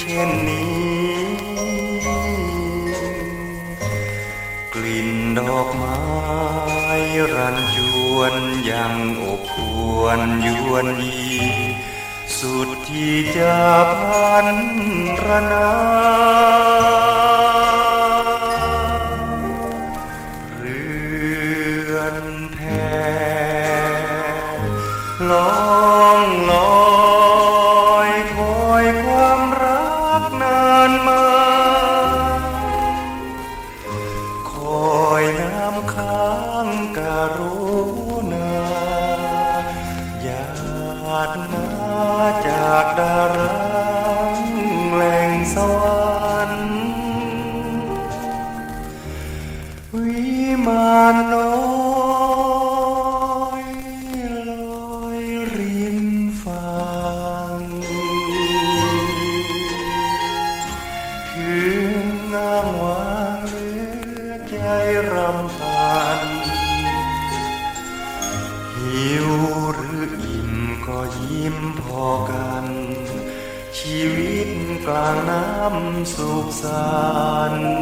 เช่นนี้ กลิ่นดอกไม้รันจวนยังอบอวนยวนยีสุดที่จะพันรนา ดารังแหล่งสวรรค์วิมานน้อยลอยริมฝั่งคืนนางวางเลือใจรำพันหิวหรืออิ่มก็ยิ้มพอกัน ชีวิตกลางน้ำสุขสันต์